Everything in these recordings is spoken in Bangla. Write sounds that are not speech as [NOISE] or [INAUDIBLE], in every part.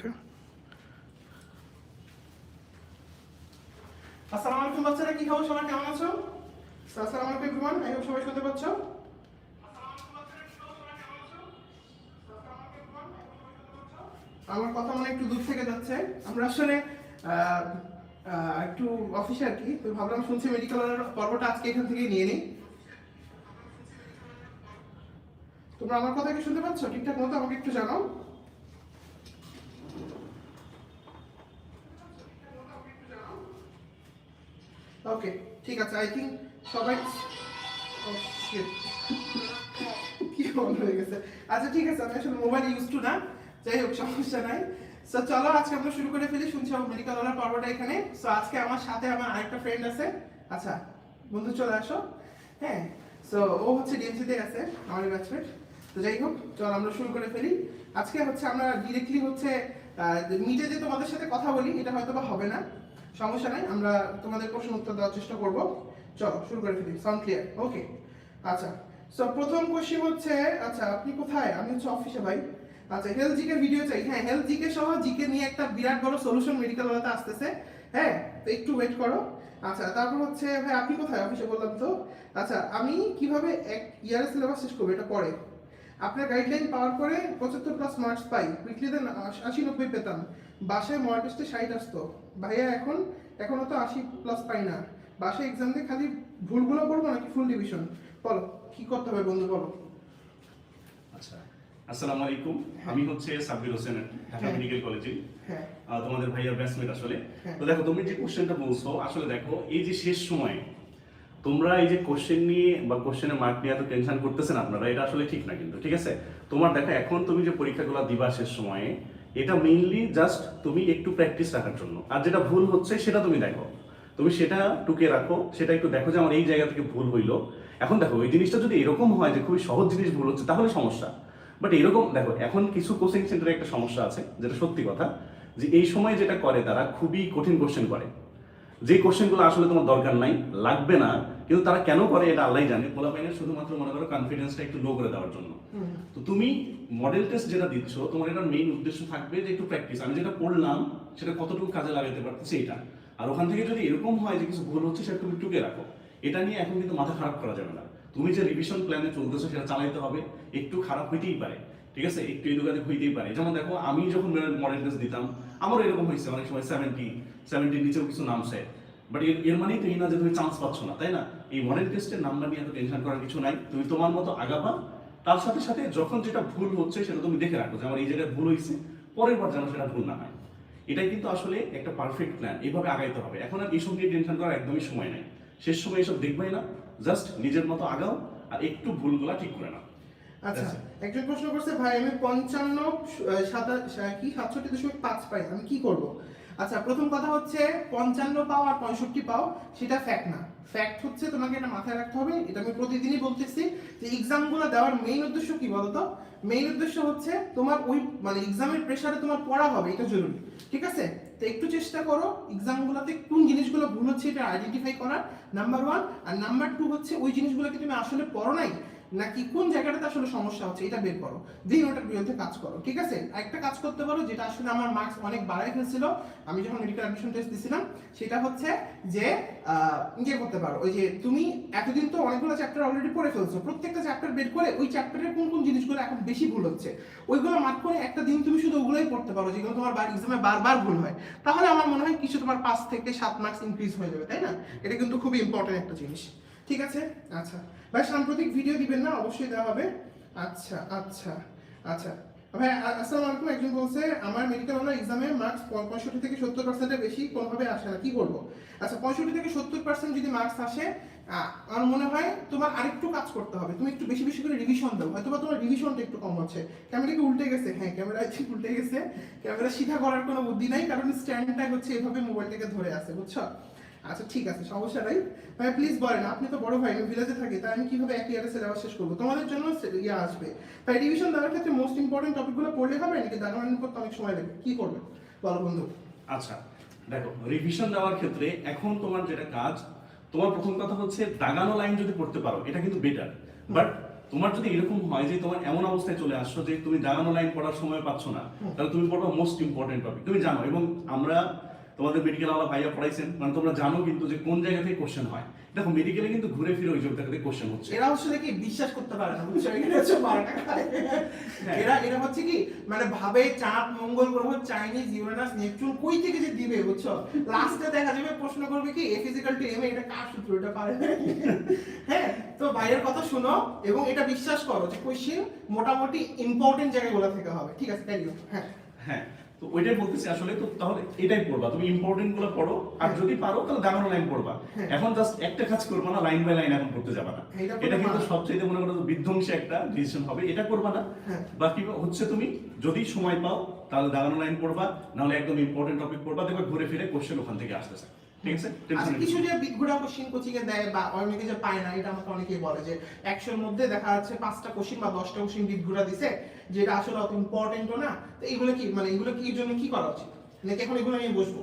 গেছে আসসালামু আলাইকুম বাচ্চারা, কি খবর সবাই কেমন আছো? আসসালামু আলাইকুম এভরিওয়ান আই হোপ সবাই শুনতে পাচ্ছ। আমার কথা মনে একটু দূর থেকে যাচ্ছে। আমরা আসলে একটু অফিসে আর কি, তো ভাবলাম শুনছি মেডিকেলের পর্বটা আজকে এখান থেকে নিয়ে নিই। তোমরা আমার কথা কি শুনতে পাচ্ছ? ঠিকঠাক মতো আমাকে একটু জানাও। ওকে ঠিক আছে আই থিঙ্ক সবাই Oh. কি বন্ধ হয়ে গেছে? আচ্ছা ঠিক আছে, আমি আসলে মোবাইল ইউজ টু না। যাই হোক, সমস্যা নাই। সো চলো, আজকে আমরা শুরু করে ফেলি। শুনছি আমার মেডিকেল ওনার পর্বটা এখানে। সো আজকে আমার সাথে আমার আরেকটা ফ্রেন্ড আছে। আচ্ছা বন্ধু, চলে আসো। হ্যাঁ সো ও হচ্ছে ডিএমসিতে আছে আমার ব্যাচমেট তো যাই হোক, চল, আমরা শুরু করে ফেলি। আজকে হচ্ছে আমরা ডিরেক্টলি হচ্ছে মিটে যে তোমাদের সাথে কথা বলি, এটা হয়তো বা হবে না। সমস্যা নাই, আমরা তোমাদের প্রশ্ন উত্তর দেওয়ার চেষ্টা করব। চলো, শুরু করে ফেলি সাউন্ড ক্লিয়ার ওকে আচ্ছা। সো প্রথম কোশ্চেন হচ্ছে আচ্ছা আপনি কোথায়? আমি হচ্ছে অফিসে ভাই। আচ্ছা হেলথ জিকে ভিডিও চাই। হ্যাঁ হেলথ জিকে সহ জিকে নিয়ে একটা বিরাট বড় সলিউশন মেডিকেল ওয়ালাতে আসতেছে। হ্যাঁ তো একটু ওয়েট করো। আচ্ছা তারপর হচ্ছে, ভাই, আপনি কোথায়? অফিসে বললাম তো। আচ্ছা আমি কীভাবে এক ইয়ারের সিলেবাস শেষ করব? এটা পরে। আপনার গাইডলাইন পাওয়ার পরে পঁচাত্তর প্লাস মার্কস পাই। উইকলি উইকলিতে আশি, নব্বই পেতাম। বাসায় মক টেস্টে ষাট আসতো। ভাইয়া এখন এখনও তো আশি প্লাস পাই না। বাসায় এক্সাম দিয়ে খালি ভুলগুলো পড়ব নাকি ফুল ডিভিশন বলো কি করতে হবে বন্ধু বলো। আচ্ছা আসসালামু আলাইকুম। আমি হচ্ছে সাব্বির হোসেন ঢাকা হ্যাঁ। মেডিকেল কলেজে হ্যাঁ। তোমাদের ভাইয়ার ব্যাচমেট আসলে। হ্যাঁ। তো দেখো তুমি যে কোশ্চেনটা বলছো আসলে দেখো এই যে শেষ সময়ে তোমরা এই যে কোশ্চেন নিয়ে বা কোশ্চেনের মার্ক নিয়ে এত টেনশন করতেছেন আপনারা এটা আসলে ঠিক না কিন্তু ঠিক আছে? তোমার দেখো এখন তুমি যে পরীক্ষাগুলো দিবা শেষ সময়ে এটা মেইনলি জাস্ট তুমি একটু প্র্যাকটিস রাখার জন্য। আর যেটা ভুল হচ্ছে, সেটা তুমি দেখো। তুমি সেটা টুকে রাখো, সেটা একটু দেখো যে আমার এই জায়গা থেকে ভুল হইল। এখন দেখো, এই জিনিসটা যদি এরকম হয় যে খুবই সহজ জিনিস ভুল হচ্ছে, তাহলে সমস্যা। বাট এরকম, দেখো, এখন কিছু কোচিং সেন্টারে একটা সমস্যা আছে, যেটা সত্যি কথা, যে এই সময় যেটা করে তারা খুবই কঠিন কোশ্চেন করে। যে কোশ্চেনগুলো আসলে তোমার দরকার নাই লাগবে না কিন্তু তারা কেন করে এটা আল্লাহ জানে। পোলা পাইনের শুধুমাত্র মনে করো কনফিডেন্সটা একটু লো করে দেওয়ার জন্য। তো তুমি মডেল টেস্ট যেটা দিচ্ছ তোমার এটার মেইন উদ্দেশ্য থাকবে যে একটু প্র্যাকটিস আমি যেটা পড়লাম সেটা কতটুকু কাজে লাগাতে পারতেছি এটা আর ওখান থেকে যদি এরকম হয় যে কিছু ভুল হচ্ছে সেটা তুমি টুকে রাখো। এটা নিয়ে এখন কিন্তু মাথা খারাপ করা যাবে না। তুমি যে রিভিশন প্ল্যানে চলতেছো সেটা চালাইতে হবে। একটু খারাপ হইতেই পারে ঠিক আছে? একটু এদুকাতে হইতেই পারে। যেমন দেখো আমি যখন মডেল টেস্ট দিতাম আমারও এরকম হয়েছে, অনেক সময় সেভেন্টি সেভেন্টির নিচেও কিছু নামছে। বাট এর মানেই তো এই না যে তুমি চান্স পাচ্ছ না, তাই না? এই মডেল টেস্টের নাম্বার নিয়ে এত টেনশন করার কিছু নাই। তুমি তোমার মতো আগাবা। তার সাথে সাথে যখন যেটা ভুল হচ্ছে সেটা তুমি দেখে রাখো যে আমার এই জায়গায় ভুল হয়েছে, পরের বার যেন সেটা ভুল না হয়। এটাই কিন্তু আসলে একটা পারফেক্ট প্ল্যান এইভাবে আগাইতে হবে। এখন আর এইসব নিয়ে টেনশন করার একদমই সময় নাই। শেষ সময় এসব দেখবাই না। জাস্ট নিজের মতো আগাও আর একটু ভুলগুলা ঠিক করে নাও। আচ্ছা। একজন প্রশ্ন করছে ভাই আমি পঞ্চান্ন কি সাতষট্টি দশমিক পাঁচ পাই আমি কি করব? আচ্ছা প্রথম কথা হচ্ছে পঞ্চান্ন পাও আর পঁয়ষট্টি পাও সেটা ফ্যাক্ট না। ফ্যাক্ট হচ্ছে তোমাকে এটা মাথায় রাখতে হবে এটা আমি প্রতিদিনই বলতেছি যে এক্সামগুলো দেওয়ার মেইন উদ্দেশ্য কি বলতো? মেইন উদ্দেশ্য হচ্ছে তোমার ওই মানে এক্সামের প্রেশারে তোমার পড়া হবে এটা জরুরি ঠিক আছে? তো একটু চেষ্টা করো এক্সামগুলোতে কোন জিনিসগুলো ভুল হচ্ছে এটা আইডেন্টিফাই করার নাম্বার ওয়ান আর নাম্বার টু হচ্ছে ওই জিনিসগুলোকে তুমি আসলে পড়ো নাই নাকি কোন জায়গাটাতে আসলে সমস্যা হচ্ছে, এটা বের করো। দিন ওটার বিরুদ্ধে কাজ করো, ঠিক আছে? একটা কাজ করতে পারো যেটা আসলে আমার মার্কস অনেক বাড়াই ফেলছিল। আমি যখন মেডিকেল অ্যাডমিশন টেস্ট দিছিলাম, সেটা হচ্ছে যে ইয়ে করতে পারো। ওই যে তুমি এতদিন তো অনেকগুলো চ্যাপ্টার অলরেডি পড়ে ফেলছো। প্রত্যেকটা চ্যাপ্টার বের করে ওই চ্যাপ্টারের কোন কোন জিনিসগুলো এখন বেশি ভুল হচ্ছে, ওইগুলো মার্ক করে একটা দিন তুমি শুধু ওগুলোই পড়তে পারো, যেগুলো তোমার বার এক্সামে বারবার ভুল হয়। তাহলে আমার মনে হয় কিছু তোমার পাঁচ থেকে সাত মার্কস ইনক্রিজ হয়ে যাবে, তাই না? এটা কিন্তু খুবই ইম্পর্টেন্ট একটা জিনিস। ঠিক আছে? আচ্ছা। ভাই, সাম্প্রতিক ভিডিও দিবেন না? অবশ্যই দেওয়া হবে। আচ্ছা আচ্ছা আচ্ছা। ভাই আসসালামু আলাইকুম। একজন বলছে, আমার মেডিকেল অনার এক্সামে মার্কস পঁয়ষট্টি থেকে সত্তর পার্সেন্টের বেশি কোনোভাবে আসে না। কি করব আচ্ছা পঁয়ষট্টি থেকে সত্তর পার্সেন্ট যদি মার্কস আসে আমার মনে হয় তোমার আরেকটু কাজ করতে হবে। তুমি একটু বেশি বেশি করে রিভিশন দাও। হয়তো তোমার রিভিশনটা একটু কম হচ্ছে। ক্যামেরা কি উল্টে গেছে। হ্যাঁ ক্যামেরা ঠিক উল্টে গেছে। ক্যামেরা সিধা করার কোনো বুদ্ধি নাই, কারণ স্ট্যান্ডটা হচ্ছে এভাবে মোবাইলটাকে ধরে আছে, বুঝছ? আচ্ছা ঠিক আছে সমস্যা নাই। ভাই প্লিজ বলেন আপনি তো বড় ভাই আমি ভিলেজে থাকি তাই আমি কীভাবে এক ইয়ারে সিলেবাস শেষ করব? তোমাদের জন্য ইয়ে আসবে। তাই রিভিশন দেওয়ার ক্ষেত্রে মোস্ট ইম্পর্টেন্ট টপিকগুলো পড়লে হবে নাকি দাগানোর করতে অনেক সময় লাগবে কি করবে? বলো বন্ধু। আচ্ছা দেখো রিভিশন দেওয়ার ক্ষেত্রে এখন তোমার যেটা কাজ তোমার প্রথম কথা হচ্ছে দাগানো লাইন যদি পড়তে পারো এটা কিন্তু বেটার বাট তোমার যদি এরকম হয় যে তোমার এমন অবস্থায় চলে আসছো যে তুমি দাঁড়ানো লাইন পড়ার সময় পাচ্ছ না তাহলে তুমি পড়বা মোস্ট ইম্পর্টেন্ট টপিক তুমি জানো এবং আমরা তোমাদের মেডিকেল আলা ভাইয়া পড়াইছেন মানে তোমরা জানো কিন্তু যে কোন জায়গা থেকে কোশ্চেন হয়। দেখো মেডিকেলে কিন্তু ঘুরে ফিরে ওই জায়গা থেকে কোশ্চেন হচ্ছে। এরা আসলে কি বিশ্বাস করতে পারে না বুঝছ? এখানে হচ্ছে বারোটা খায়। এরা এরা হচ্ছে কি মানে ভাবে চাঁদ মঙ্গল গ্রহ চাইনিজ ইউরেনাস নেপচুন কই থেকে যে দিবে বুঝছ? লাস্টে দেখা যাবে প্রশ্ন করবে কি এ ফিজিক্যাল টু এম এটা কার সূত্র এটা পারে হ্যাঁ তো বাইরের কথা শোনো এবং এটা বিশ্বাস করো যে কোশ্চেন মোটামুটি ইম্পর্টেন্ট জায়গাগুলো থেকে হবে ঠিক আছে? তাই হ্যাঁ। হ্যাঁ তো ওইটাই বলতেছি আসলে তো তাহলে এটাই পড়বা। তুমি ইম্পর্টেন্টগুলো পড়ো আর যদি পারো তাহলে লাইন পড়বা। হ্যাঁ। এখন জাস্ট একটা কাজ করবা না লাইন বাই লাইন এখন করতে যাবা না। এটা কিন্তু। সবচেয়ে মনে করো বিধ্বংসী একটা ডিসিশন হবে। এটা করবা না। হ্যাঁ। বাকি হচ্ছে তুমি যদি সময় পাও তাহলে দাগানো লাইন পড়বা নাহলে একদম ইম্পর্টেন্ট টপিক পড়বা দেখবে ঘুরে ফিরে কোশ্চেন ওখান থেকে আসতেছে। ঠিক আছে? আচ্ছা কিছু যে কোশ্চিন কোচিং এ দেয় বা অনেকে যে পায় না এটা আমাকে অনেকেই বলে যে একশোর মধ্যে দেখা যাচ্ছে পাঁচটা কোশ্চিন বা দশটা কোশ্চিন দিছে যেটা আসলে অত ইম্পর্টেন্টও না। তো এগুলো কি মানে এগুলো কি জন্য কি করা উচিত? নাকি এখন এগুলো নিয়ে বসবো?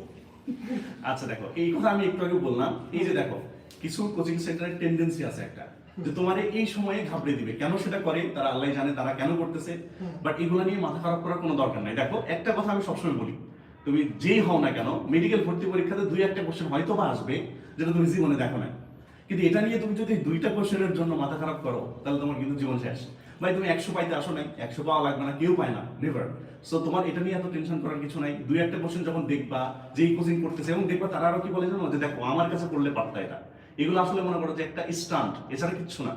আচ্ছা দেখো এই কথা আমি একটু আগে বললাম। এই যে দেখো কিছু কোচিং সেন্টারের টেন্ডেন্সি আছে একটা যে তোমার এই সময়ে ঘাবড়ে দিবে। কেন সেটা করে? তারা আল্লাহ জানে তারা কেন করতেছে। বাট এগুলো নিয়ে মাথা খারাপ করার কোনো দরকার নাই। দেখো একটা কথা আমি সবসময় বলি তুমি যেই হও না কেন মেডিকেল ভর্তি পরীক্ষাতে দুই একটা কোশ্চেন হয়তো বা আসবে, যেটা তুমি জীবনে দেখো না কিন্তু এটা নিয়ে তুমি যদি দুইটা কোশ্চেনের জন্য মাথা খারাপ করো, তাহলে তোমার কিন্তু জীবন শেষ। ভাই, তুমি একশো পাইতে আসো নাই, একশো পাওয়া লাগবে না, কেউ পায় না নেভার সো তোমার এটা নিয়ে এত টেনশন করার কিছু নাই। দুই একটা কোশ্চেন যখন দেখবা, যেই কোচিং করতেছে, এবং দেখবা তারা আরও কি বলে জানো? যে দেখো, আমার কাছে করলে পারতা এটা। এগুলো আসলে মনে করো যে একটা স্টান্ট এছাড়া কিচ্ছু না।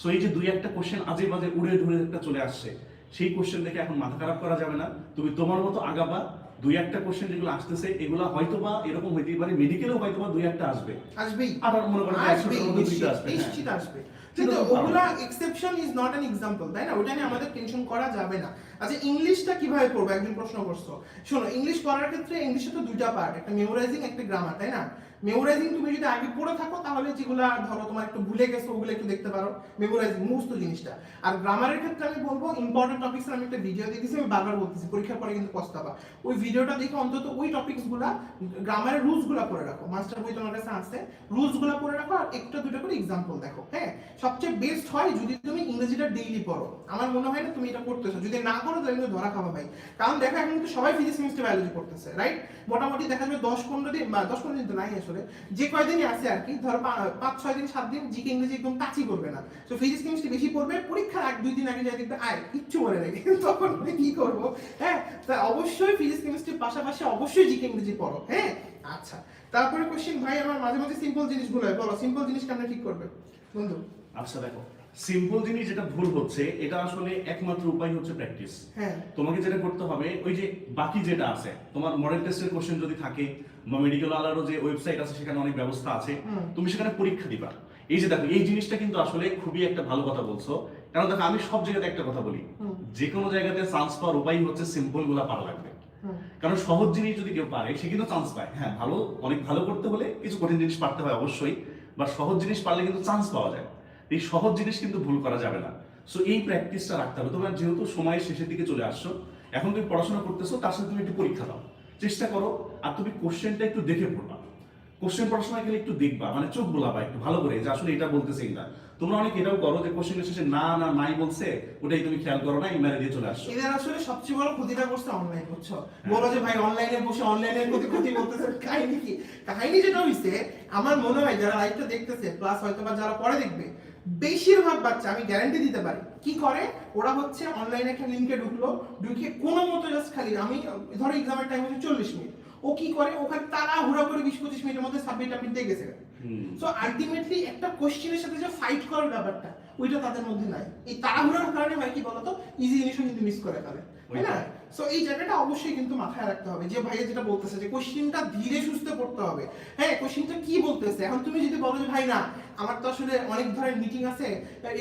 সো এই যে দুই একটা কোশ্চেন আজে বাজে উড়ে ধরে একটা চলে আসছে, সেই কোশ্চেন দেখে এখন মাথা খারাপ করা যাবে না। তুমি তোমার মতো আগাবা দুই একটা কোশ্চেন যেগুলো আসতেছে এগুলো হয়তো বা এরকম হইতেই পারে মেডিকেলেও হয়তো বা দুই একটা আসবে। আসবেই। আবার মনে করো যে আসবেই একশোটার মধ্যে দুইটা নিশ্চিত আসবে হ্যাঁ। নিশ্চিত আসবে। কিন্তু কিন্তু ওগুলা exception is not an example তাই না? ওটা নিয়ে আমাদের টেনশন করা যাবে না। আচ্ছা ইংলিশটা কীভাবে পড়ব? একজন প্রশ্ন করছ। শোনো ইংলিশ পড়ার ক্ষেত্রে ইংলিশে তো দুইটা পার্ট একটা মেমোরাইজিং একটা গ্রামার তাই না? মেমোরাইজিং তুমি যদি আগে পড়ে থাকো, তাহলে যেগুলো ধরো তোমার একটু ভুলে গেছো, ওগুলো একটু দেখতে পারো। মেমোরাইজিং মুখস্থ জিনিসটা। আর গ্রামারের ক্ষেত্রে আমি বলব ইম্পর্টেন্ট টপিক্স আমি একটা ভিডিও দেখেছি আমি বারবার বলতেছি, পরীক্ষার পরে কিন্তু পস্তাবা। ওই ভিডিওটা দেখে অন্তত ওই টপিকসগুলা গ্রামারের রুলসগুলা পড়ে রাখো। মাস্টার বই তোমার কাছে রুলসগুলা পড়ে রাখো, আর একটা দুটো করে এক্সাম্পল দেখো হ্যাঁ? সবচেয়ে বেস্ট হয় যদি তুমি ইংরেজিটা ডেইলি পড়ো। আমার মনে হয় না তুমি এটা করতেছো যদি না করো তাহলে কিন্তু ধরা খাওয়া ভাই। কারণ দেখো, এখন কিন্তু সবাই ফিজিক্স কেমিস্ট্রি বায়োলজি পড়তেছে রাইট মোটামুটি দেখা যাবে দশ পনেরো দিন, বা দশ পনেরো দিন তো নাই আসলে। যে কয়দিনই আছে আর কি, ধর পাঁচ, ছয় দিন, সাত দিন, জিকে ইংরেজি একদম টাচই করবে না। তো ফিজিক্স কেমিস্ট্রি বেশি পড়বে, পরীক্ষার এক দুই দিন আগে যাই দেখবে, আয়, কিচ্ছু মনে নেই। [LAUGHS] তখন আমি কি করব? হ্যাঁ তা অবশ্যই ফিজিক্স কেমিস্ট্রির পাশাপাশি অবশ্যই জিকে ইংরেজি পড়ো হ্যাঁ? আচ্ছা তারপরে কোশ্চেন ভাই, আমার মাঝে মাঝে সিম্পল জিনিসগুলো হয়, বলো সিম্পল জিনিস কেমন ঠিক করবে। বন্ধু। আচ্ছা দেখো সিম্পল জিনিস যেটা ভুল হচ্ছে এটা আসলে একমাত্র উপায় হচ্ছে প্র্যাকটিস হ্যাঁ। তোমাকে যেটা করতে হবে ওই যে বাকি যেটা আছে তোমার মডেল টেস্টের কোশ্চেন যদি থাকে বা মেডিকেল আলারও যে ওয়েবসাইট আছে সেখানে অনেক ব্যবস্থা আছে তুমি সেখানে পরীক্ষা দিবা। এই যে দেখো এই জিনিসটা কিন্তু আসলে খুবই একটা ভালো কথা বলছো। কারণ দেখো আমি সব জায়গাতে একটা কথা বলি। যে কোনো জায়গাতে চান্স পাওয়ার উপায় হচ্ছে সিম্পলগুলা পারা লাগবে। কারণ সহজ জিনিস যদি কেউ পারে সে কিন্তু চান্স পায়। হ্যাঁ ভালো অনেক ভালো করতে হলে কিছু কঠিন জিনিস পারতে হয় অবশ্যই বা সহজ জিনিস পারলে কিন্তু চান্স পাওয়া যায়। এই সহজ জিনিস কিন্তু ভুল করা যাবে না। সো এই প্র্যাকটিসটা রাখতে হবে। তোমার যেহেতু সময়ের শেষের দিকে চলে আসছো এখন তুমি পড়াশোনা করতেছো তার সাথে তুমি একটু পরীক্ষা দাও। চেষ্টা করো আর তুমি কোশ্চেনটা একটু দেখে পড়বা। কোশ্চেন সময় গেলে একটু দেখবা মানে চোখ বোলাবা একটু ভালো করে যে আসলে এটা বলতেছে কিনা। তোমরা অনেক এটাও করো যে কোশ্চেনের শেষে না না নাই বলছে ওটাই তুমি খেয়াল করো না ইমেলে দিয়ে চলে আসছো। এদের আসলে সবচেয়ে বড় ক্ষতিটা করছে অনলাইন বুঝছ? বলো যে ভাই অনলাইনে বসে অনলাইনের ক্ষতি ক্ষতি করতেছে কাহিনী কি? কাহিনী যেটা হইছে আমার মনে হয় যারা লাইভটা দেখতেছে প্লাস হয়তো বা যারা পরে দেখবে বেশিরভাগ বাচ্চা আমি গ্যারান্টি দিতে পারি কি করে? ওরা হচ্ছে অনলাইনে একটা লিঙ্কে ঢুকলো ঢুকে কোনো মতো জাস্ট খালি আমি ধরো এক্সামের টাইম হচ্ছে চল্লিশ মিনিট। ও কি করে? ওখানে তারা হুড়া করে বিশ পঁচিশ মিনিটের মধ্যে সাবমিট টাবমিট দিয়ে গেছে। সো আলটিমেটলি একটা কোশ্চেনের সাথে যে ফাইট করার ব্যাপারটা ওইটা তাদের মধ্যে নাই। এই তাড়াহুড়ার কারণে ভাই কি বলতো? ইজি জিনিসও কিন্তু মিস করে ফেলে। তাই না? সো এই জায়গাটা অবশ্যই কিন্তু মাথায় রাখতে হবে। যে ভাইয়া যেটা বলতেছে যে কোশ্চেনটা ধীরে সুস্থে পড়তে হবে। হ্যাঁ কোশ্চেনটা কি বলতেছে? এখন তুমি যদি বলো যে, ভাই না, আমার তো আসলে অনেক ধরনের মিটিং আছে।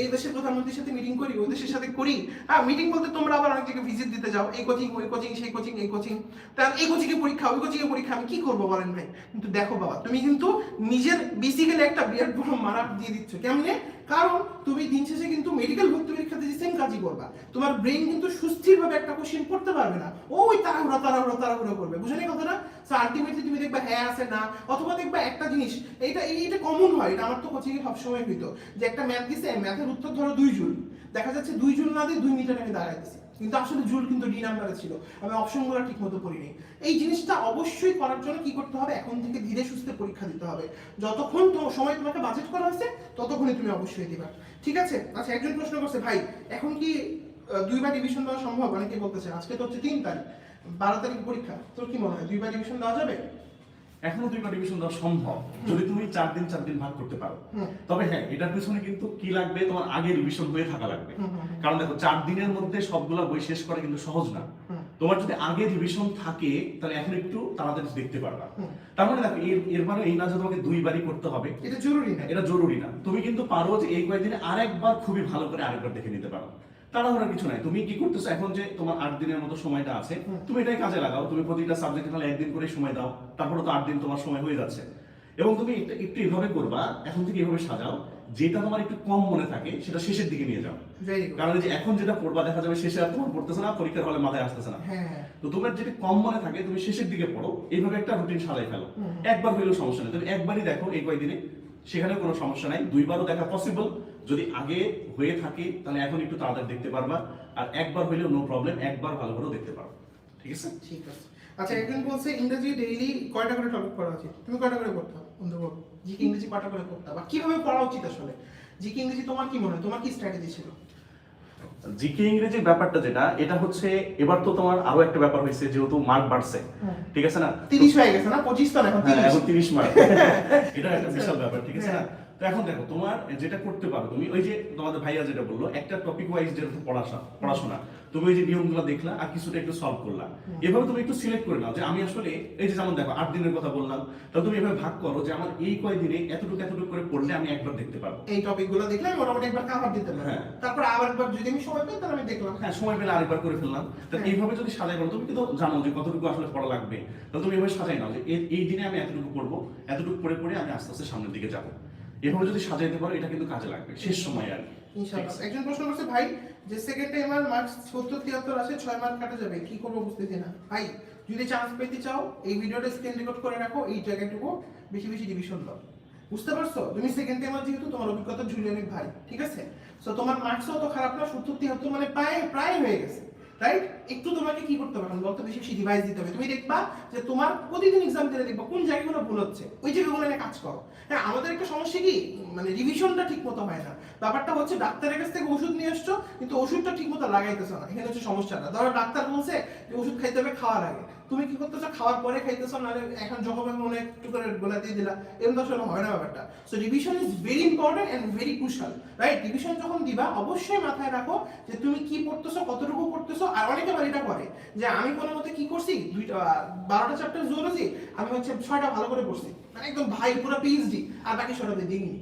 এই দেশের প্রধানমন্ত্রীর সাথে মিটিং করি, ওই দেশের সাথে করি। হ্যাঁ মিটিং বলতে তোমরা আবার অনেক জায়গায় ভিজিট দিতে যাও। এই কোচিং ওই কোচিং সেই কোচিং এই কোচিং তার এই কোচিং পরীক্ষা, ওই কোচিং এ পরীক্ষা, আমি কি করব বলেন ভাই? কিন্তু দেখো বাবা, তুমি কিন্তু নিজের বেসিক্যালি একটা বিরাট বড় মারা দিয়ে দিচ্ছ। কেমনে? কারণ তুমি দিন শেষে কিন্তু মেডিকেল ভর্তি পরীক্ষাতে যে সেম কাজই করবা। তোমার ব্রেন কিন্তু সুস্থিরভাবে একটা কোশ্চেন পড়তে পারবে। না। ওই তাড়াহুড়া তাড়াহুড়া তাড়াহুড়া করবে। বুঝলে কথাটা? সো আলটিমেটলি তুমি দেখবে হ্যাঁ আছে, না। অথবা দেখবে একটা জিনিস, এইটা এই- এটা কমন হয়, এটা আমার তো কোচিং এ সবসময় হইতো যে একটা ম্যাথ দিছে ম্যাথের উত্তর ধরো দুই জুল। দেখা যাচ্ছে দুই জুল না দিয়ে দুই মিটার আমি দাঁড়াই দিছি কিন্তু আসলে জুল কিন্তু ডি নাম্বারে ছিল। আমি অপশনগুলো ঠিক মতো পড়িনি। এই জিনিসটা অবশ্যই করার জন্য কি করতে হবে? এখন থেকে ধীরে সুস্থে পরীক্ষা দিতে হবে। যতক্ষণ তো সময় তোমাকে বাজেট করা হয়েছে ততক্ষণই তুমি অবশ্যই দিবা। ঠিক আছে? আচ্ছা একজন প্রশ্ন করছে, ভাই, এখন কি দুইবার ডিভিশন দেওয়া সম্ভব? অনেকে বলতেছে আজকে তো হচ্ছে তিন তারিখ বারো তারিখ পরীক্ষা। তোর কি মনে হয় দুইবার ডিভিশন দেওয়া যাবে? এখনও দুইবার ডিভিশন দেওয়া সম্ভব। যদি তুমি চার দিন চার দিন ভাগ করতে পারো। তবে হ্যাঁ এটার পিছনে কিন্তু কি লাগবে? তোমার আগে রিভিশন হয়ে থাকা লাগবে। কারণ দেখো চার দিনের মধ্যে সবগুলা বই শেষ করা কিন্তু সহজ না। তোমার যদি আগে রিভিশন থাকে তাহলে এখন একটু তাড়াতাড়ি দেখতে পারবা। তার মানে দেখো এর এর মানে এই না যে তোমাকে দুইবারই করতে হবে। এটা জরুরি না। এটা জরুরি না। তুমি কিন্তু পারো যে এই কয়েকদিনে আরেকবার খুবই ভালো করে আরেকবার দেখে নিতে পারো। তাড়াহুড়া কিছু নাই। তুমি কি করতেছো? এখন যে তোমার আট দিনের মতো সময়টা আছে তুমি এটাই কাজে লাগাও। তুমি প্রতিটা সাবজেক্ট তাহলে একদিন করে সময় দাও। তারপরে তো আট দিন তোমার সময় হয়ে যাচ্ছে। এবং তুমি একটু এভাবে করবা এখন থেকে এভাবে সাজাও। যেটা তোমার একটু কম মনে থাকে সেটা শেষের দিকে নিয়ে যাও। কারণ যে এখন যেটা পড়বা দেখা যাবে শেষে আর তোমার পড়তেছে না পরীক্ষার হলে মাথায় আসতেছে না। হ্যাঁ হ্যাঁ। তো তোমার যেটা কম মনে থাকে তুমি শেষের দিকে পড়ো। এইভাবে একটা রুটিন সাজাই ফেলো। একবার হইলেও সমস্যা নেই। তুমি একবারই দেখো এই কয়েকদিনে সেখানে কোনো সমস্যা নাই। দুইবারও দেখা পসিবল যদি আগে হয়ে থাকে, তাহলে এখন একটু তাড়াতাড়ি দেখতে পারবা। আর একবার হইলেও নো প্রবলেম একবার ভালো করেও দেখতে পারবা। ঠিক আছে? ঠিক আছে। আচ্ছা একদিন বলছে ইংরেজি ডেইলি কয়টা করে টপিক পড়া উচিত? তুমি কয়টা করে পড়তা অন্ধবাবু জি ইংরেজি কয়টা করে পড়তা বা কীভাবে পড়া উচিত আসলে? জিকে ইংরেজি তোমার কি মনে হয়? তোমার কি স্ট্র্যাটেজি ছিল? জিকে ইংরেজির ব্যাপারটা যেটা এটা হচ্ছে এবার তো তোমার আরও একটা ব্যাপার হয়েছে যেহেতু মার্ক বাড়ছে। ঠিক আছে না? তিরিশ হয়ে গেছে না? পঁচিশ তো না এখন হ্যাঁ, তিরিশ। এখন তিরিশ মার্ক। [LAUGHS] এটা একটা বিশাল ব্যাপার ঠিক আছে না? তো এখন দেখো তোমার যেটা করতে পারো তুমি ওই যে তোমাদের ভাইয়া যেটা বলল একটা টপিক ওয়াইজ যেটা পড়াশোনা পড়াশোনা তুমি যে নিয়মগুলো দেখলা আর কিছুটা একটু সলভ করলা। এভাবে তুমি একটু সিলেক্ট করে নাও যে আমি আসলে এই যে যেমন দেখো আট দিনের কথা বললাম তাহলে তুমি এভাবে ভাগ করো যে আমার এই কয়দিনে এতটুকু এতটুকু করে পড়লে আমি একবার দেখতে পারব। এই টপিকগুলো দেখলে আমি মোটামুটি একবার কাভার দিতে পারি হ্যাঁ। তারপর আবার একবার যদি আমি সময় পাই তাহলে আমি দেখলাম। হ্যাঁ সময় পেলে আরেকবার করে ফেললাম। তা হ্যাঁ। এইভাবে যদি সাজাই করো তুমি কিন্তু জানো যে কতটুকু আসলে পড়া লাগবে। তাহলে তুমি এভাবে সাজাই নাও যে এই- এই দিনে আমি এতটুকু পড়ব এতটুকু পড়ে পড়ে আমি আস্তে আস্তে সামনের দিকে যাব। এভাবে যদি সাজাইতে পারো এটা কিন্তু কাজে লাগবে। শেষ সময় আর কি। ইনশাআল্লাহ। একজন প্রশ্ন করছে ভাই যে সেকেন্ড টাইমার মার্কস সত্তর তিয়াত্তর আসে ছয় মার্ক কাটা যাবে কি করব বুঝতেছি না। ভাই যদি চান্স পেতে চাও এই ভিডিওটা স্ক্রিন রেকর্ড করে রাখো এই জায়গাটুকু বেশি বেশি ডিভিশন দাও। বুঝতে পারছ? তুমি সেকেন্ড টাইমার যেহেতু তোমার অভিজ্ঞতা ঝুলি অনেক ভাই ঠিক আছে? সো তোমার মার্কসও তো খারাপ না সত্তর তিয়াত্তর মানে প্রায় প্রায় হয়ে গেছে। রাইট একটু তোমাকে কি করতে হবে? বলতো বেশি বেশি ডিভাইস দিতে হবে। তুমি দেখবা যে তোমার প্রতিদিন এক্সাম দিলে দেখবা কোন জায়গাগুলো ভুল হচ্ছে। ওই জায়গাগুলো নিয়ে কাজ করো। হ্যাঁ আমাদের একটা সমস্যা কি? মানে রিভিশনটা ঠিক মতো হয় না। ব্যাপারটা হচ্ছে ডাক্তারের কাছ থেকে ওষুধ নিয়ে আসছো কিন্তু ওষুধটা ঠিক মতো লাগাইতেছো না। এখানে হচ্ছে সমস্যাটা। ধরো ডাক্তার বলছে যে ওষুধ খাইতে হবে খাওয়ার আগে। তুমি কি করতেছো? খাওয়ার পরে খাইতেছো না এখন যখন মনে একটু করে গোলা দিয়ে দিলা। এরকম তো আসলে হয় না ব্যাপারটা। So revision is very important and very crucial right revision যখন দিবা, অবশ্যই মাথায় রাখো যে তুমি কি পড়তেছো, কতটুকু পড়তেছো, আর অনেকে আবার এটা করে যে আমি কোনো মতে কি করছি? দুইটা, বারোটা চ্যাপ্টার জুয়োলজি আমি হচ্ছে ছয়টা ভালো করে পড়ছি। মানে একদম ভাই, পুরো পিএইচডি আর বাকি ছয়টা দিইনি।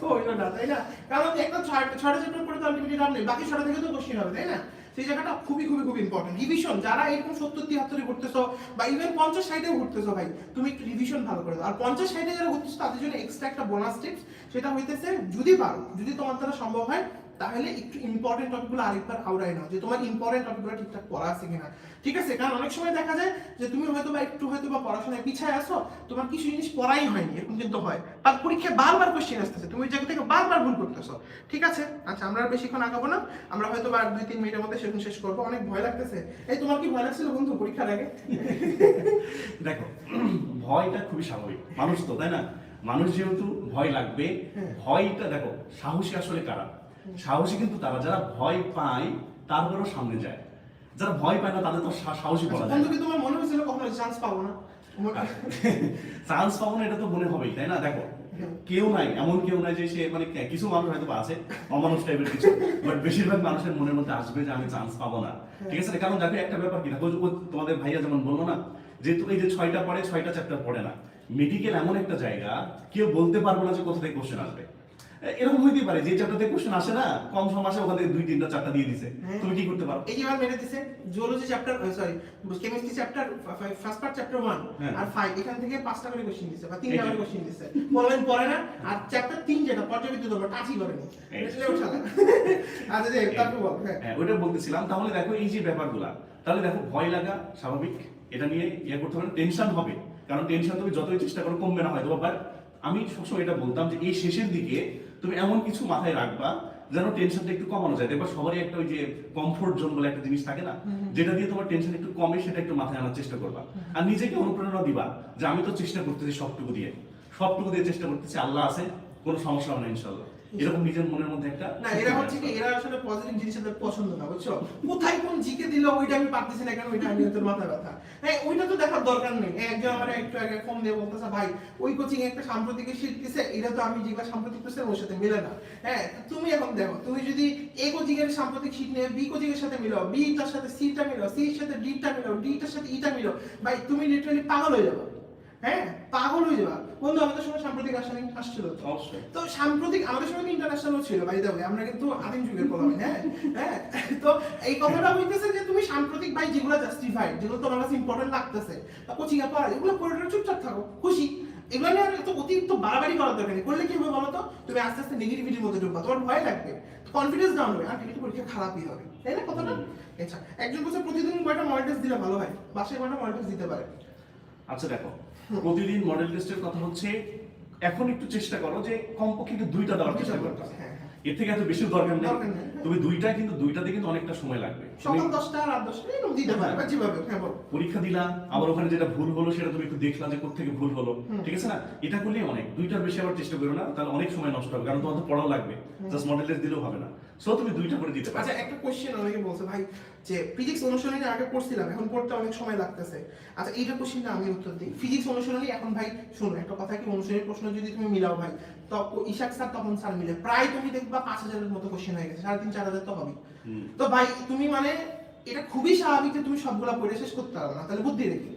তো না, তাই না? কারণ একটা ছয়টা ছয়টা চ্যাপ্টার পড়ে তো আলটিমেটলি নেই, বাকি ছয়টা থেকে তো কোশ্চেন হবে, তাই না? সেই জায়গাটা খুবই খুবই খুবই ইম্পর্টেন্ট রিভিশন যারা এরকম সত্তর তিয়াত্তরে ঘুরতেছো বা ইভেন পঞ্চাশ সাইডেও ঘুরতেছো ভাই, তুমি একটু রিভিশন ভালো করে দাও। আর পঞ্চাশ সাইডে যারা ঘুরতেছো তাদের জন্য এক্সট্রা একটা বোনাস টিপস সেটা হইতেছে, যদি পারো, যদি তোমার দ্বারা সম্ভব হয় তাহলে একটু ইম্পর্টেন্ট টপিকগুলো আরেকবার আওড়াই নাও যে তোমার ইম্পর্টেন্ট টপিকগুলো ঠিকঠাক পড়া আছে কিনা। ঠিক আছে? কারণ অনেক সময় দেখা যায় যে তুমি হয়তো বা একটু হয়তো বা পড়াশোনায় পিছায় আসো তোমার কিছু জিনিস পড়াই হয়নি এরকম কিন্তু হয়। আর পরীক্ষায় বারবার কোশ্চেন আসতেছে তুমি ওই জায়গা থেকে বারবার ভুল করতেছো। ঠিক আছে? আচ্ছা আমরা আর বেশিক্ষণ আগাবো না আমরা হয়তো বা আর দুই তিন মিনিটের মধ্যে সেখানে শেষ করব অনেক ভয় লাগতেছে। এই তোমার কি ভয় লাগছিল বন্ধু পরীক্ষার আগে? [LAUGHS] দেখো ভয়টা খুবই স্বাভাবিক। মানুষ তো তাই না? মানুষ যেহেতু ভয় লাগবে হ্যাঁ। ভয়টা দেখো সাহসী আসলে কারা? সাহসী কিন্তু তারা যারা ভয় পায় তারপরেও সামনে যায়। যারা ভয় পায় না তাদের তো সাহসী বলা আচ্ছা, যায় বন্ধু কি তোমার মনে হয়েছিল কখনো চান্স পাবো না? চান্স পাবো না এটা তো মনে হবেই তাই না? দেখো কেউ নাই এমন কেউ নাই যে সে মানে কিছু মানুষ হয়তো আছে অমানুষ টাইপের কিছু বাট বেশিরভাগ মানুষের মনের মধ্যে আসবে যে আমি চান্স পাবো না। ঠিক আছে কারণ দেখো একটা ব্যাপার কি দেখো তোমাদের ভাইয়া যেমন বলল না যেহেতু এই যে ছয়টা পড়ে ছয়টা চ্যাপ্টার পড়ে না মেডিকেল এমন একটা জায়গা কেউ বলতে পারব না যে কোথা থেকে কোশ্চেন আসবে। এরকম হইতেই পারে যে চ্যাপ্টার থেকে কোশ্চেন আসে না কম সম আসে ওখান থেকে দুই তিনটা চারটা দিয়ে দিছে। হ্যাঁ। তুমি কি করতে পারো? এই যে এবার মেরে দিছে zoology chapter sorry chemistry chapter first part chapter 1 হ্যাঁ। আর 5 এখান থেকে পাঁচটা করে কোশ্চেন দিছে বা তিনটা করে কোশ্চেন দিছে। বলবেন পড়ে না আর চ্যাপ্টার 3 যেটা পর্যাবৃত্ত ধর্ম টাচই করেনি এই। এটা উঠালা আচ্ছা যে তারপর বল হ্যাঁ। হ্যাঁ ওইটা বলতেছিলাম। তাহলে দেখো এই যে ব্যাপারগুলা তাহলে দেখো ভয় লাগা স্বাভাবিক। এটা নিয়ে ইয়ে করতে হবে টেনশন হবে। কারণ টেনশন তুমি যতই চেষ্টা করো কমবে না হয়তো বাট আমি সবসময় এটা বলতাম যে এই শেষের দিকে তুমি এমন কিছু মাথায় রাখবা যেন টেনশনটা একটু কমানো যায়। দেখবা সবারই একটা ওই যে কমফোর্ট জোন বলে একটা জিনিস থাকে না? যেটা দিয়ে তোমার টেনশন একটু কমে সেটা একটু মাথায় আনার চেষ্টা করবা। আর নিজেকে অনুপ্রেরণা দিবা যে আমি তো চেষ্টা করতেছি সবটুকু দিয়ে। সবটুকু দিয়ে চেষ্টা করতেছি আল্লাহ আছে কোনো সমস্যা হবে না ইনশাল্লাহ এরকম নিজের মনের মধ্যে একটা না এরা হচ্ছে কি এরা আসলে পজিটিভ জিনিস এদের পছন্দ না বুঝছ? কোথায় কোন জিকে দিল ওইটা আমি পারতেছি না কেন ওইটা আমি তোর মাথা ব্যথা। হ্যাঁ ওইটা তো দেখার দরকার নেই। একজন আমার একটু আগে ফোন দিয়ে বলতেছে ভাই ওই কোচিং একটা সাম্প্রতিক শীত দিছে এটা তো আমি যেগুলো সাম্প্রতিক করছি ওর সাথে মিলে না। হ্যাঁ তুমি এখন দেখো তুমি যদি এ কোচিং এর সাম্প্রতিক শিখ নিয়ে বি কোচিং এর সাথে মিলাও বি টার সাথে সি টা মিলাও সি এর সাথে ডি টা মিলাও ডি টার সাথে ই টা মিলাও ভাই তুমি লিটারালি পাগল হয়ে যাবে। হ্যাঁ পাগল হয়ে যাবা। বন্ধু আমাদের সময় সাম্প্রতিক আসলে আসছিল তো। অবশ্যই। তো সাম্প্রতিক আমাদের সময় ইন্টারন্যাশনাল ছিল ভাই দেখো আমরা কিন্তু আদিম যুগের কলমে হ্যাঁ? হ্যাঁ তো এই কথাটা হইতেছে যে তুমি সাম্প্রতিক ভাই যেগুলো জাস্টিফাইড যেগুলো তোমার কাছে ইম্পর্টেন্ট লাগতেছে কোচিং এ পড়া এগুলো করে চুপচাপ থাকো খুশি। এগুলো নিয়ে এত অতিরিক্ত বাড়াবাড়ি করার দরকার নেই। করলে কি হবে বলো তো? তুমি আস্তে আস্তে নেগেটিভিটির মধ্যে ঢুকবা তোমার ভয় লাগবে। কনফিডেন্স ডাউন হবে আর টিকিট পরীক্ষা খারাপই হবে। তাই না কথাটা? আচ্ছা একজন বলছে প্রতিদিন কয়টা মডেল দিলে ভালো হয়? বাসায় কয়টা মডেল দিতে পারে? আচ্ছা দেখো প্রতিদিন মডেল টেস্টের কথা হচ্ছে এখন একটু চেষ্টা করো যে কমপক্ষে একটু দুইটা দেওয়ার চেষ্টা করতে হ্যাঁ, হ্যাঁ। এর থেকে এত বেশি দরকার নেই। হ্যাঁ। তুমি দুইটা কিন্তু দুইটাতে কিন্তু অনেকটা সময় লাগবে। সকাল দশটা রাত দশটা এরকম দিতে পারে বা যেভাবে হ্যাঁ পরীক্ষা দিলা আবার ওখানে যেটা ভুল হলো সেটা তুমি একটু দেখলা যে কোথেকে ভুল হলো। ঠিক আছে না? এটা করলে অনেক। দুইটার বেশি আবার চেষ্টা করো না তাহলে অনেক সময় নষ্ট হবে কারণ তোমার তো পড়াও লাগবে। জাস্ট মডেল টেস্ট দিলেও হবে না। সো তুমি দুইটা করে দিতে পারো। আচ্ছা একটা কোশ্চেন অনেকে বলছে ভাই যে ফিজিক্স অনুশীলনী আগে পড়ছিলাম এখন পড়তে অনেক সময় লাগতেছে। আচ্ছা এইটা কোশ্চেনটা আমি উত্তর দিই। ফিজিক্স অনুশীলনী এখন ভাই শোনো একটা কথা কি অনুশীলনের প্রশ্ন যদি তুমি মিলাও ভাই তো ইশাক স্যার তখন স্যার মিলে প্রায় তুমি দেখবা পাঁচ হাজারের মতো কোশ্চেন হয়ে গেছে সাড়ে তিন চার হাজার তো হবে তো ভাই তুমি মানে এটা খুবই স্বাভাবিক যে তুমি সবগুলা পড়ে শেষ করতে পারবে না তাহলে বুদ্ধি রেখে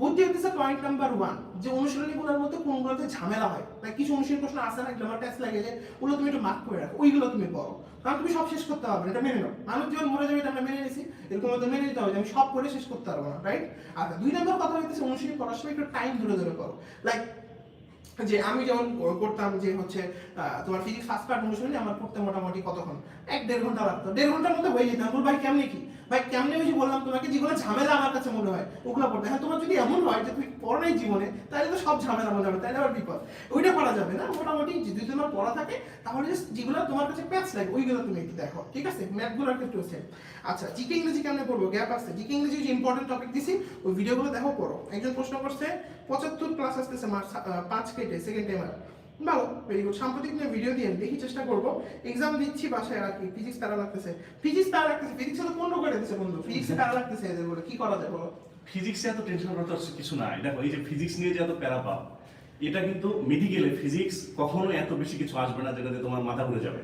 বুদ্ধি হচ্ছে পয়েন্ট নাম্বার ওয়ান যে অনুশীলনীগুলোর মধ্যে কোনগুলোতে ঝামেলা হয়? মানে কিছু অনুশীলন প্রশ্ন আসে না গ্রামার টেস্ট লাগে যে ওগুলো তুমি একটু মার্ক করে রাখো ওইগুলো তুমি পড়ো। কারণ তুমি সব শেষ করতে পারবে এটা মেনে নাও। মানুষ জীবন মরে যাবে, এটা আমরা মেনে নিছি। এরকম হয়তো মেনে নিতে হবে যে আমি সব করে শেষ করতে পারব না রাইট আর দুই নম্বর কথা হইতেছে অনুশীলন করার সময় একটু টাইম ধরে ধরে করো। লাইক যে আমি যেমন করতাম যে হচ্ছে তোমার ফিজিক্স ফার্স্ট পার্ট অনুশীলনে আমার পড়তে মোটামুটি কতক্ষণ? এক দেড় ঘণ্টা লাগতো। দেড় ঘণ্টার মধ্যে হয়ে যেতাম বল ভাই, কেমনি কি? ভাই, কেমনে ওই যে বললাম তোমাকে? যেগুলো ঝামেলা আমার কাছে মনে হয়। ওগুলো পড়তে হ্যাঁ। তোমার যদি এমন হয় যে তুমি পড়ো নাই জীবনে, তাহলে তো সব ঝামেলা মনে হবে, তাহলে আবার বিপদ। ওইটা পড়া যাবে না। মোটামুটি যদি তোমার পড়া থাকে, তাহলে যেগুলো তোমার কাছে প্যাচ লাগে, ওইগুলো তুমি একটু দেখো, ঠিক আছে? ম্যাথগুলো একটু সেম আচ্ছা জিকে ইংরেজি কেমনে পড়ব? গ্যাপ আছে। জিকে ইংরেজি যে ইম্পর্টেন্ট টপিক দিছি, ওই ভিডিওগুলো দেখো, পড়ো। একজন প্রশ্ন করছে, পঁচাত্তর ক্লাস আসতেছে মার্চ পাঁচ কেটে সেকেন্ড টাইমার ভালো ভেরি গুড সাম্প্রতিক নিয়ে ভিডিও দিয়ে দেখি চেষ্টা করব। এক্সাম দিচ্ছি বাসায় আর কি ফিজিক্স প্যারা লাগতেছে। ফিজিক্স প্যারা লাগতেছে ফিজিক্স তো পনেরো করে দিচ্ছে বন্ধু? ফিজিক্স প্যারা লাগতেছে এদের বলে কি করা যায় বলো? ফিজিক্সে এত টেনশন করার তো কিছু নাই। দেখো এই যে ফিজিক্স নিয়ে যে এত প্যারা পাও এটা কিন্তু মেডিকেলে ফিজিক্স কখনো এত বেশি কিছু আসবে না যেটাতে তোমার মাথা ঘুরে যাবে।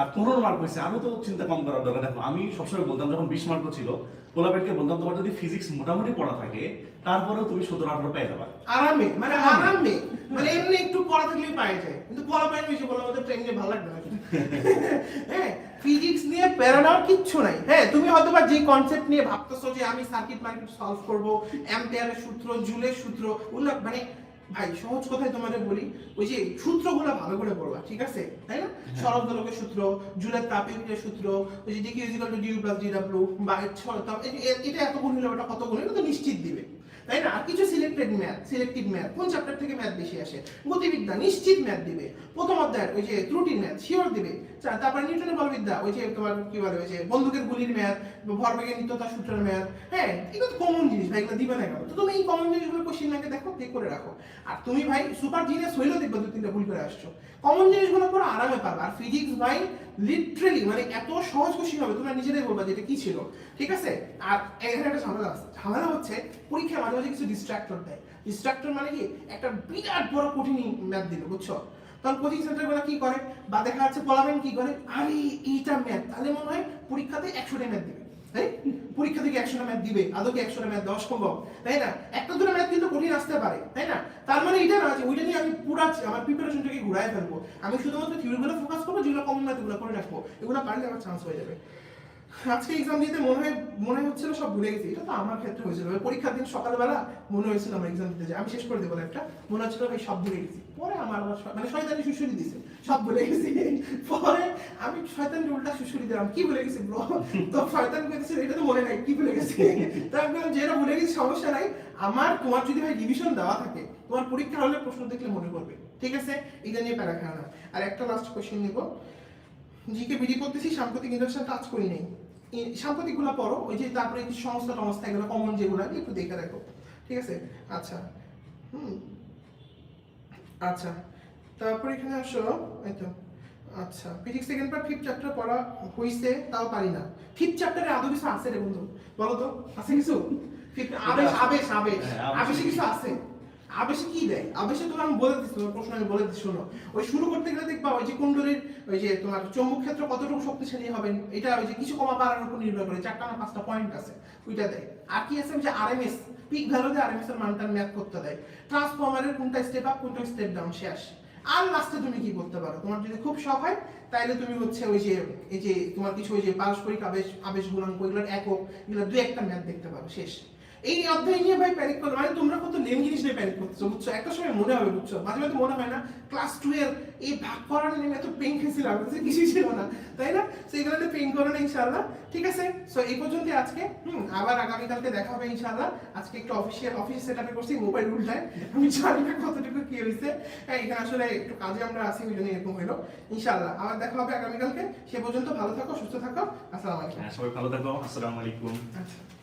আর পনেরো মার্ক হয়েছে আরও তো চিন্তা কম করার দরকার। দেখো আমি সবসময় বলতাম যখন বিশ মার্ক ছিল কোলাবেটকে বলতাম তোমার যদি ফিজিক্স মোটামুটি পড়া থাকে তারপরেও তুমি সতেরো আঠারো পেয়ে যাবা। আরামে মানে আরামে। মানে এমনি একটু পড়া থাকলেই পাওয়া যায়। কিন্তু পড়া পাই বেশি বলা আমাদের ট্রেন নিয়ে ভালো লাগবে না [LAUGHS] হ্যাঁ ফিজিক্স নিয়ে কিচ্ছু নাই। হ্যাঁ তুমি হয়তো বা যে কনসেপ্ট নিয়ে ভাবতেছো যে আমি সার্কিট মার্কেট সলভ করব অ্যাম্পিয়ারের সূত্র জুলের সূত্র ওগুলো মানে ভাই সহজ কথায় তোমাদের বলি ওই যে সূত্রগুলো ভালো করে পড়বা ঠিক আছে? তাই না? সরল দোলকের সূত্র জুলের তাপের সূত্র ওই যে dQ equal to dU plus DW বা এটা এত গুণ হলে ওটা কত গুণ? এটা তো নিশ্চিত দিবে। তাই না? আর কিছু সিলেক্টেড ম্যাথ সিলেক্টিভ ম্যাথ কোন চ্যাপ্টার থেকে ম্যাথ বেশি আসে? গতিবিদ্যা নিশ্চিত ম্যাথ দিবে। প্রথম অধ্যায়ের ওই যে ত্রুটির ম্যাথ শিওর দিবে। তারপর নিউটনের বলবিদ্যা, ওই যে তোমার কি বলে, ওই যে বন্দুকের গুলির ম্যাথ ভরবেগের নিত্যতা সূত্রের ম্যাথ হ্যাঁ এগুলো তো কমন জিনিস, ভাই, এগুলো দিবে না কেন? তো তুমি এই কমন জিনিসগুলো কোশ্চেন ব্যাংকে দেখো ঠিক করে রাখো। আর তুমি ভাই সুপার জিনিয়াস হইলেও দেখবে দু তিনটা ভুল করে আসছো। কমন জিনিসগুলো পুরো আরামে পাবে। আর ফিজিক্স ভাই লিটারেলি মানে এত সহজ কোশ্চেন হবে, তোমরা নিজেরাই বলবা যে এটা কি ছিল? ঠিক আছে? আর এখানে একটা ঝামেলা আছে। ঝামেলা হচ্ছে পরীক্ষায় মাঝে মাঝে কিছু ডিস্ট্রাক্টর দেয়। ডিস্ট্রাক্টর মানে কি? একটা বিরাট বড় কঠিন ম্যাথ দিল বুঝছ? তখন কোচিং সেন্টারগুলো কি করে? বা দেখা যাচ্ছে পলাবেন কি করে? আরে, এইটা ম্যাথ তাহলে মনে হয় পরীক্ষাতে একশোটা ম্যাথ দিবে। তাই? পরীক্ষা থেকে একশোটা ম্যাথ দিবে, আদৌ কি একশোটা ম্যাথ দেওয়া সম্ভব তাই না? একটা দুটো ম্যাথ কিন্তু কঠিন আসতে পারে, তাই না? তার মানে এটা না যে ওইটা নিয়ে আমি পুরা আমার প্রিপারেশনটাকে ঘুরাই ফেলব। আমি শুধুমাত্র থিওরিগুলো ফোকাস করব, যেগুলো কমন ম্যাথগুলো করে রাখব। এগুলো পারলে আমার চান্স হয়ে যাবে। আজকে এক্সাম দিতে মনে হয়, মনে হচ্ছিল সব ভুলে গেছি। এটা তো আমার ক্ষেত্রে হয়েছিল। পরীক্ষার দিন সকালবেলা মনে হয়েছিল আমার এক্সাম দিতে আমি শেষ করে দেবো একটা মনে হচ্ছিল, ভাই, সব ভুলে গেছি। পরে আমার মানে শয়তানি দিছে। সব ভুলে গেছি। [LAUGHS] পরে আমি শয়তানি উল্টা দিলাম। কি ভুলে গেছি ব্রো তো এটা তো মনে নাই, কি ভুলে গেছি? [LAUGHS] তাই আমি যেটা ভুলে গেছি, সমস্যা নাই। আমার তোমার যদি ভাই ডিভিশন দেওয়া থাকে, তোমার পরীক্ষা হলে প্রশ্ন দেখলে মনে করবে। ঠিক আছে? এটা নিয়ে প্যারা না। আর একটা লাস্ট কোশ্চেন নিব। জিকে বিডি করতেছি সাম্প্রতিক ইন্ডাকশন টাচ করি নাই। সাম্প্রতিকগুলো পড়ো ওই যে তারপরে কিছু সংস্থা টংস্থা এগুলো কমন যেগুলো একটু দেখে রাখো ঠিক আছে? আচ্ছা হুম আচ্ছা তারপর এখানে আসো এই তো আচ্ছা physics second part fifth chapter পড়া হইছে তাও পারি না। ফিফথ চ্যাপ্টারে আদৌ কিছু আছে রে বন্ধু? বলো তো আছে কিছু? Fifth- আবেশ আবেশ আবেশ হ্যাঁ, আবেশে আবেশে কিছু আছে? আবেশে কি দেয়? আবেশে তোমার আমি বলে দিচ্ছি, তোমার প্রশ্ন আমি বলে দিচ্ছি, শোনো। ওই শুরু করতে গেলে দেখবা ওই যে কুণ্ডলীর, ওই যে তোমার চৌম্বক ক্ষেত্র কতটুকু শক্তিশালী হবে, এটা ওই যে কিছু কমা বাড়ানোর উপর নির্ভর করে, চারটা না পাঁচটা পয়েন্ট আছে, ওইটা দেয়। আর কি আছে? যে আরএমএস পিক ভ্যালুতে আরএমএস এর মানটা ম্যাপ করতে দেয়। ট্রান্সফরমারের কোনটা স্টেপ আপ কোনটা স্টেপ ডাউন শেষ আর লাস্টে তুমি কি করতে পারো? তোমার যদি খুব শখ হয় তাহলে তুমি হচ্ছে ওই যে, এই যে তোমার কিছু ওই যে পারস্পরিক আবেশ আবেশ গুণাঙ্ক, এগুলোর একক এগুলো দু একটা ম্যাথ দেখতে পারো, শেষ। এই অধ্যায় নিয়ে ভাই প্যানিক করো মানে তোমরা কত লেম জিনিস নিয়ে প্যানিক করতেছো বুঝছ? একটা সময় মনে হবে বুঝছ? মাঝে মাঝে মনে হয় না ক্লাস টু এর এই ভাগ করার নিয়ে এত পেন খেয়েছিলাম কিছু কিছুই ছিল না তাই না? সেইগুলো নিয়ে পেন করো না ইনশাআল্লাহ ঠিক আছে? সো এই পর্যন্ত আজকে হুম আবার আগামীকালকে দেখা হবে ইনশাআল্লাহ। আজকে একটু অফিসিয়াল অফিস সেট আপে করছি মোবাইল উল্টায়। আমি জানি না কতটুকু কি হয়েছে। হ্যাঁ এখানে আসলে একটু কাজে আমরা আছি ওই জন্য এরকম হলো ইনশাআল্লাহ। আবার দেখা হবে আগামীকালকে। সে পর্যন্ত ভালো থাকো সুস্থ থাকো। আসসালামু আলাইকুম। হ্যাঁ সবাই ভালো থাকো। আসসালামু আলাইকুম। আচ্ছা।